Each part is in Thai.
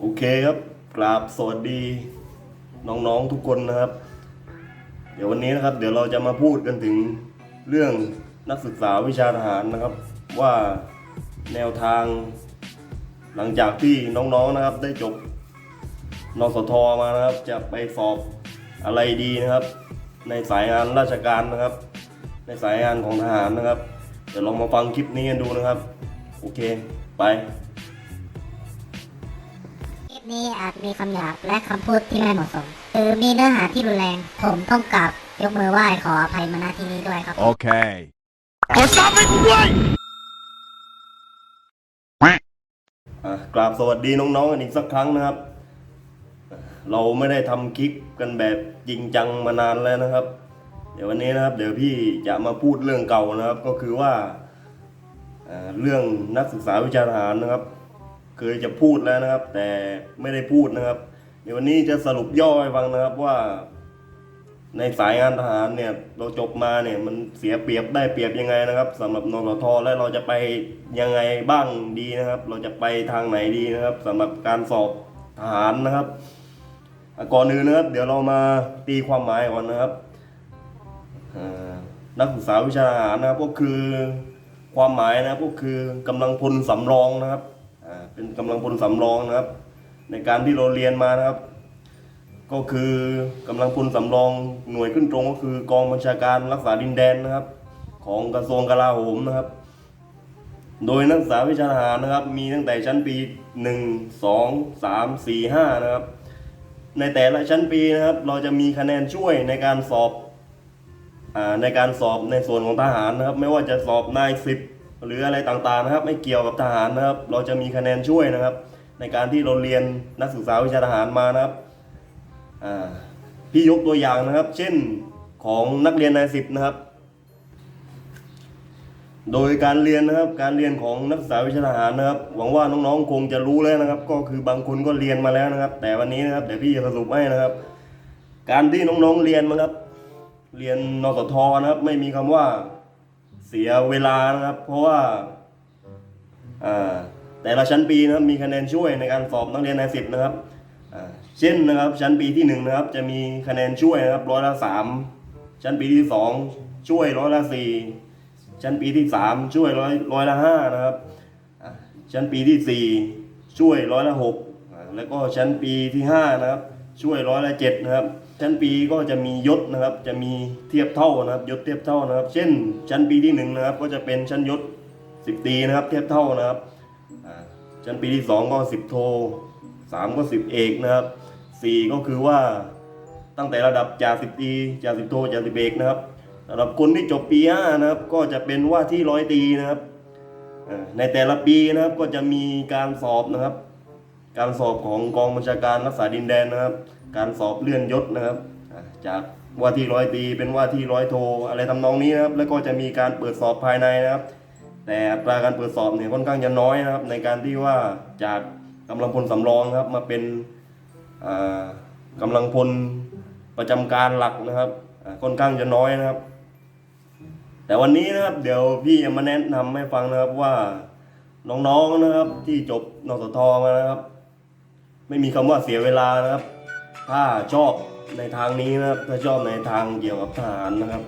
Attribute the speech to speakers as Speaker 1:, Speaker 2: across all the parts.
Speaker 1: โอเคครับกราบสวัสดี น้องๆทุกคนนะครับ เดี๋ยววันนี้นะครับ เดี๋ยวเราจะมาพูดกันถึงเรื่องนักศึกษาวิชาทหารนะครับ ว่าแนวทาง หลังจากที่น้องๆนะครับ ได้จบนสทมานะครับ จะไปสอบอะไรดีนะครับ ในสายงานราชการนะครับ ในสายงานของทหารนะครับ เดี๋ยวลองมาฟังคลิปนี้กันดูนะครับ โอเค ไป
Speaker 2: คลิป นี้อาจมีคำหยาบและคำพูดที่ไม่เหมาะสมหรือมีเนื้อหาที่รุนแรง ผมต้องกราบยกมือไหว้ขออภัยมาณที่นี้ด้วยครับ
Speaker 3: Okay.
Speaker 4: กดซับให้กูด้วย
Speaker 1: อะกราบสวัสดีน้องๆกันอีกสักครั้งนะครับ เราไม่ได้ทำคลิปกันแบบจริงจังมานานแล้วนะครับ เดี๋ยววันนี้นะครับ เดี๋ยวพี่จะมาพูดเรื่องเก่านะครับ ก็คือว่าอ่าเรื่องนักศึกษาวิชาทหารนะครับ เคยจะพูดแล้วนะครับ แต่ไม่ได้พูดนะครับ เดี๋ยววันนี้จะสรุปย่อให้ฟังนะครับว่า ในสายงานทหารเนี่ยเราจบมาเนี่ยมันเสียเปรียบได้เปรียบยังไงนะครับสำหรับนรทและเราจะไปยังไงบ้างดีนะครับ เราจะไปทางไหนดีนะครับสำหรับการสอบทหารนะครับก่อนอื่นนะครับ เดี๋ยวเรามาตีความหมายก่อนนะครับนักศึกษาวิชาทหารนะครับก็คือความหมายนะครับก็คือกำลังพลสำรองนะครับ เป็นกำลังพลสำรองนะครับ ในการที่เราเรียนมานะครับ ก็คือกำลังพลสำรองหน่วยขึ้นตรงก็คือกองบัญชาการรักษาดินแดนนะครับ ของกระทรวงกลาโหมนะครับ โดยนักศึกษาวิชาทหารนะครับ มีตั้งแต่ชั้นปี 1 2 3 4 5 นะครับ ในแต่ละชั้นปีนะครับ เราจะมีคะแนนช่วยในการสอบอในการสอบในส่วนของทหารนะครับ ไม่ว่าจะสอบนายสิบ หรืออะไรต่างๆนะครับ ไม่เกี่ยวกับทหารนะครับ เราจะมีคะแนนช่วยนะครับ ในการที่เราเรียนนักศึกษาวิชาทหารมานะครับพี่ยกตัวอย่างนะครับ เช่นของนักเรียนนายสิบนะครับ โดยการเรียนนะครับ การเรียนของนักศึกษาวิชาทหารนะครับ หวังว่าน้องๆคงจะรู้แล้วนะครับ ก็คือบางคนก็เรียนมาแล้วนะครับ แต่วันนี้นะครับเดี๋ยวพี่จะสรุปให้นะครับ การที่น้องๆเรียนมาครับ เรียนนสทนะครับ ไม่มีคำว่า เสียเวลานะครับ เพราะว่าแต่ละชั้นปีนะครับมีคะแนนช่วยในการสอบนักเรียนนายสิบนะครับเช่นนะครับชั้นปีที่หนึ่งนะครับจะมีคะแนนช่วยนะครับร้อยละสามชั้นปีที่สองช่วยร้อยละสี่ชั้นปีที่สามช่วยร้อยร้อยละห้านะครับชั้นปีที่สี่ช่วยร้อยละหกแล้วก็ชั้นปีที่ห้านะครับช่วยร้อยละเจ็ดนะครับ ชั้นปีก็จะมียศนะครับ จะมีเทียบเท่านะครับ ยศเทียบเท่านะครับ เช่น ชั้นปีที่หนึ่งนะครับ ก็จะเป็นชั้นยศสิบตีนะครับ เทียบเท่านะครับชั้นปีที่สองก็สิบโทสามก็สิบเอกนะครับสี่ก็คือว่าตั้งแต่ระดับจ่าสิบตีจ่าสิบโทจ่าสิบเอกนะครับสำหรับคนที่จบปีห้านะครับ ก็จะเป็นว่าที่ร้อยตีนะครับในแต่ละปีนะครับก็จะมีการสอบนะครับ การสอบของกองบัญชาการรักษาดินแดนนะครับ การสอบเลื่อนยศนะครับ จากว่าที่ร้อยตีเป็นว่าที่ร้อยโทอะไรทำนองนี้นะครับ แล้วก็จะมีการเปิดสอบภายในนะครับ แต่อัตราการเปิดสอบเนี่ยค่อนข้างจะน้อยนะครับ ในการที่ว่าจากกำลังพลสำรองครับมาเป็นอ่ากำลังพลประจำการหลักนะครับค่อนข้างจะน้อยนะครับ แต่วันนี้นะครับเดี๋ยวพี่จะมาแนะนำให้ฟังนะครับว่าน้องๆนะครับที่จบนสทมานะครับ ไม่มีคำว่าเสียเวลานะครับ ถ้าชอบในทางนี้นะครับ ถ้าชอบในทางเกี่ยวกับทหารนะครับ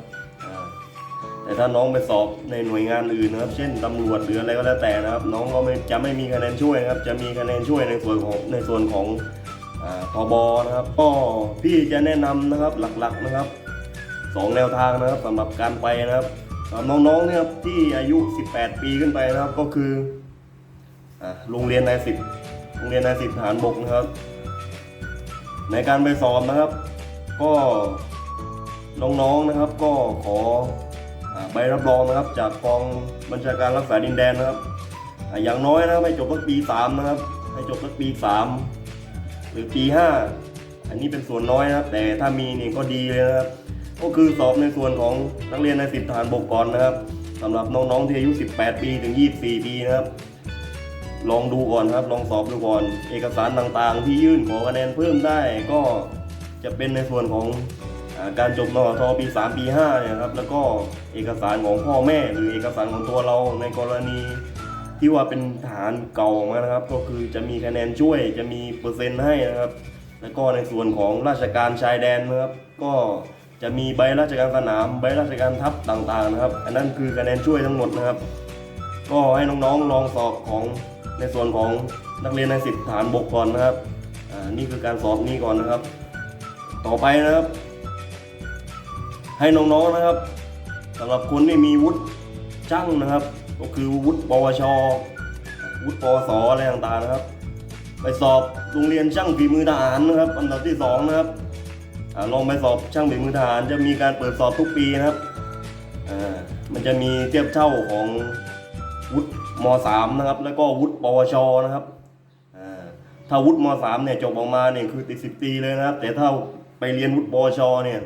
Speaker 1: แต่ถ้าน้องไปสอบในหน่วยงานอื่นนะครับ เช่นตำรวจหรืออะไรก็แล้วแต่นะครับ น้องก็ไม่จะไม่มีคะแนนช่วยนะครับ จะมีคะแนนช่วยในส่วนของในส่วนของอ่าทบนะครับ ก็พี่จะแนะนำนะครับหลักๆนะครับสองแนวทางนะครับสำหรับการไปนะครับสำหรับน้องๆเนี่ยครับที่อายุ 18 ปีขึ้นไปนะครับ ก็คือโรงเรียนนายสิบ โรงเรียนนายสิบทหารบกนะครับ ในการไปสอบนะครับ ก็น้องๆนะครับ ก็ขอใบรับรองนะครับ จากกองบัญชาการรักษาดินแดนนะครับ อย่างน้อยนะครับให้จบสักปีสามนะครับ ให้จบสักปีสามหรือปีห้าอันนี้เป็นส่วนน้อยนะครับ แต่ถ้ามีนี่ก็ดีเลยนะครับ ก็คือสอบในส่วนของนักเรียนในสิบทหารบกก่อนนะครับสำหรับน้องๆที่อายุ 18 ปีถึง 24 ปีนะครับ ลองดูก่อนครับ ลองสอบดูก่อน เอกสารต่างๆ ที่ยื่นขอคะแนนเพิ่มได้ก็จะเป็นในส่วนของอการจบนอทปี 3 ปี5เนี่ยครับแล้วก็เอกสารของพ่อแม่หรือเอกสารของตัวเราในกรณีที่ว่าเป็นทหารเก่ามานะครับ ก็คือจะมีคะแนนช่วยจะมีเปอร์เซ็นต์ให้นะครับ แล้วก็ในส่วนของราชการชายแดนนะครับ ก็จะมีใบราชการสนาม ใบราชการทัพต่างๆนะครับ อันนั้นคือคะแนนช่วยทั้งหมดนะครับ ก็ให้น้องๆลองสอบของ ในส่วนของนักเรียนในสิบฐานบกก่อนนะครับอ่านี่คือการสอบนี้ก่อนนะครับ ต่อไปนะครับ ให้น้องๆนะครับสำหรับคนที่มีวุฒิช่างนะครับ ก็คือวุฒิปวช วุฒิปวสอะไรต่างๆนะครับ ไปสอบโรงเรียนช่างฝีมือทหารนะครับ อันดับที่สองนะครับอาลองไปสอบช่างฝีมือทหารจะมีการเปิดสอบทุกปีนะครับอ่ามันจะมีเทียบเท่าของ วุฒิมสามนะครับ แล้วก็วุฒิปวชนะครับถ้าวุฒิมสามเนี่ยจบออกมาเนี่ยคือติดสิบปีเลยนะครับ แต่ถ้าไปเรียนวุฒิปวชเนี่ย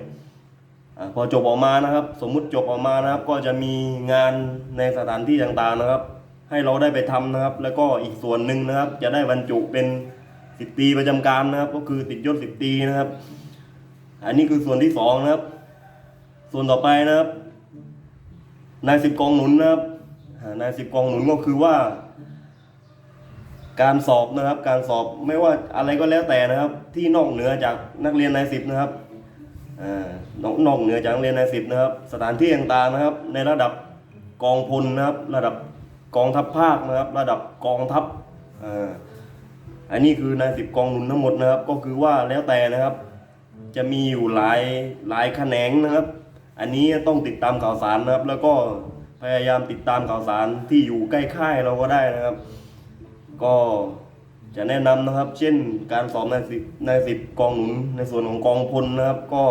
Speaker 1: อพอจบออกมานะครับ สมมุติจบออกมานะครับ ก็จะมีงานในสถานที่ต่างๆนะครับ ให้เราได้ไปทำนะครับ แล้วก็อีกส่วนหนึ่งนะครับ จะได้บรรจุเป็นสิบตีประจำการนะครับ ก็คือติดยศสิบตีนะครับ อันนี้คือส่วนที่สองนะครับ ส่วนต่อไปนะครับนายสิบกองหนุนนะครับ นายสิบกองหนุนก็คือว่า การสอบนะครับ การสอบไม่ว่าอะไรก็แล้วแต่นะครับ ที่นอกเหนือจากนักเรียนนายสิบนะครับอนอกนอกเหนือจากนักเรียนนายสิบนะครับ สถานที่ต่างๆนะครับ ในระดับกองพลนะครับ ระดับกองทัพภาคนะครับ ระดับกองทัพออันนี้คือนายสิบกองหนุนทั้งหมดนะครับ ก็คือว่าแล้วแต่นะครับ จะมีอยู่หลายหลายแขนงนะครับ อันนี้ต้องติดตามข่าวสารนะครับ แล้วก็ พยายามติดตามข่าวสารที่อยู่ใกล้ค่ายเราก็ได้นะครับ ก็จะแนะนำนะครับ เช่นการสอบในสิบในสิบกองหนุนในส่วนของกองพลนะครับ ก็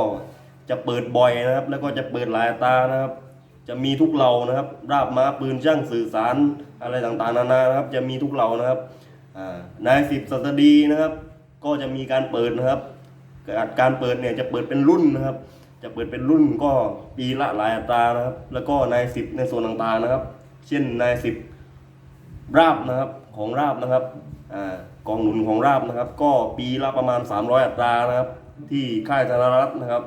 Speaker 1: จะเปิดบ่อยนะครับ แล้วก็จะเปิดหลายตานะครับ จะมีทุกเหล่านะครับ ราบม้าปืนช่างสื่อสารอะไรต่างๆนานานะครับ จะมีทุกเหล่านะครับนายสิบสัตดีนะครับ ก็จะมีการเปิดนะครับ การเปิดเนี่ยจะเปิดเป็นรุ่นนะครับ จะเปิดเป็นรุ่นก็ปีละหลายอัตรานะครับ แล้วก็นายสิบในส่วนต่างๆนะครับ เช่นนายสิบราบนะครับของราบนะครับอ่ากองหนุนของราบนะครับ ก็ปีละประมาณ 300 อัตรานะครับ ที่ค่ายธนรัตน์นะครับ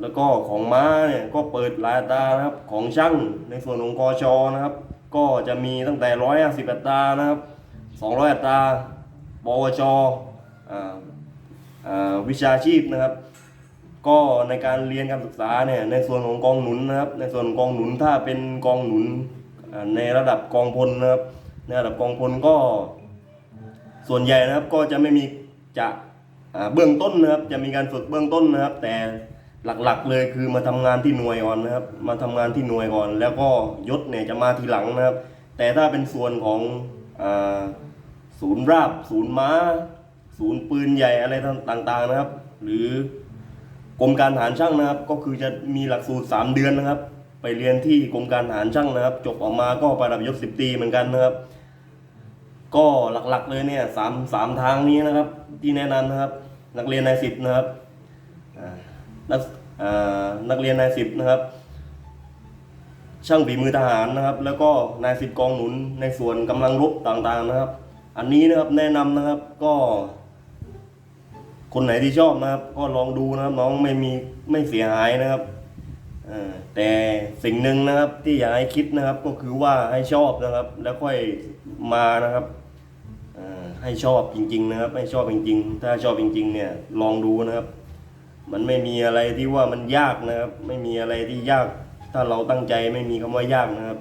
Speaker 1: แล้วก็ของม้าเนี่ยก็เปิดหลายอัตรานะครับของช่างในส่วนของกชนะครับ ก็จะมีตั้งแต่ 150 อัตรานะครับ 200 อัตราปวชอ่าอ่าวิชาชีพนะครับ ก็ในการเรียนการศึกษาเนี่ยในส่วนของกองหนุนนะครับ ในส่วนกองหนุนถ้าเป็นกองหนุนในระดับกองพลนะครับ ในระดับกองพลก็ ส่วนใหญ่นะครับก็จะไม่มีจะเบื้องต้นนะครับ จะมีการฝึกเบื้องต้นนะครับ แต่หลักๆเลยคือมาทำงานที่หน่วยก่อนนะครับ มาทำงานที่หน่วยก่อน แล้วก็ยศเนี่ยจะมาทีหลังนะครับ แต่ถ้าเป็นส่วนของศูนย์ราบ ศูนย์ม้า ศูนย์ปืนใหญ่อะไรต่างๆนะครับ หรือ กรมการทหารช่างนะครับ ก็คือจะมีหลักสูตร 3 เดือนนะครับ ไปเรียนที่กรมการทหารช่างนะครับ จบออกมาก็ประดับยศสิบตีเหมือนกันนะครับ ก็หลักๆเลยเนี่ยสามสามทางนี้นะครับ ที่แนะนำนะครับ นักเรียนนายสิบนะครับนักนักเรียนนายสิบนะครับ ช่างฝีมือทหารนะครับ แล้วก็นายสิบกองหนุนในส่วนกำลังรบต่างๆนะครับ อันนี้นะครับแนะนำนะครับก็ คนไหนที่ชอบนะครับ ก็ลองดูนะครับ น้องไม่มีไม่เสียหายนะครับแต่สิ่งหนึ่งนะครับที่อยากให้คิดนะครับก็คือว่าให้ชอบนะครับ แล้วค่อยมานะครับให้ชอบจริง ๆ นะครับ ให้ชอบจริง ๆ ถ้าชอบจริง ๆ เนี่ยลองดูนะครับ มันไม่มีอะไรที่ว่ามันยากนะครับ ไม่มีอะไรที่ยาก ถ้าเราตั้งใจไม่มีคำว่ายากนะครับ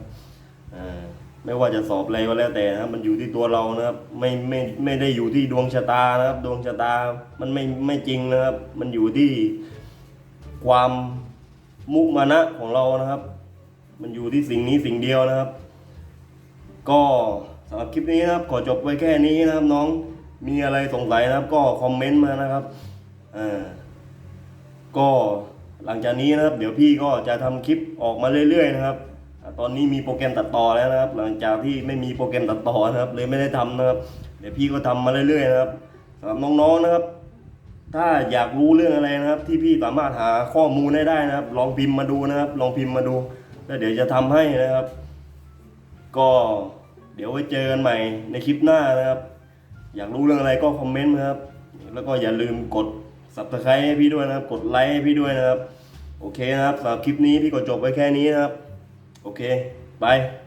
Speaker 1: ไม่ว่าจะสอบอะไรก็แล้วแต่นะครับมันอยู่ที่ตัวเรานะครับ ไม่ไม่ไม่ได้อยู่ที่ดวงชะตานะครับ ดวงชะตามันไม่ไม่จริงนะครับ มันอยู่ที่ความมุมานะของเรานะครับ มันอยู่ที่สิ่งนี้สิ่งเดียวนะครับ ก็สำหรับคลิปนี้นะครับ ขอจบไว้แค่นี้นะครับน้องมีอะไรสงสัยนะครับ ก็คอมเมนต์มานะครับอ่าก็หลังจากนี้นะครับ เดี๋ยวพี่ก็จะทำคลิปออกมาเรื่อยๆนะครับ ตอนนี้มีโปรแกรมตัดต่อแล้วนะครับ หลังจากที่ไม่มีโปรแกรมตัดต่อนะครับ เลยไม่ได้ทำนะครับ เดี๋ยวพี่ก็ทำมาเรื่อยๆนะครับสำหรับน้องๆนะครับ ถ้าอยากรู้เรื่องอะไรนะครับ ที่พี่สามารถหาข้อมูลได้ได้นะครับ ลองพิมพ์มาดูนะครับ ลองพิมพ์มาดูแล้วเดี๋ยวจะทำให้นะครับ ก็เดี๋ยวไว้เจอกันใหม่ในคลิปหน้านะครับ อยากรู้เรื่องอะไรก็คอมเมนต์นะครับ แล้วก็อย่าลืมกด subscribe ให้พี่ด้วยนะครับ กดไลค์ให้พี่ด้วยนะครับ โอเคนะครับสำหรับคลิปนี้พี่ก็จบไว้แค่นี้นะครับ Okay, bye.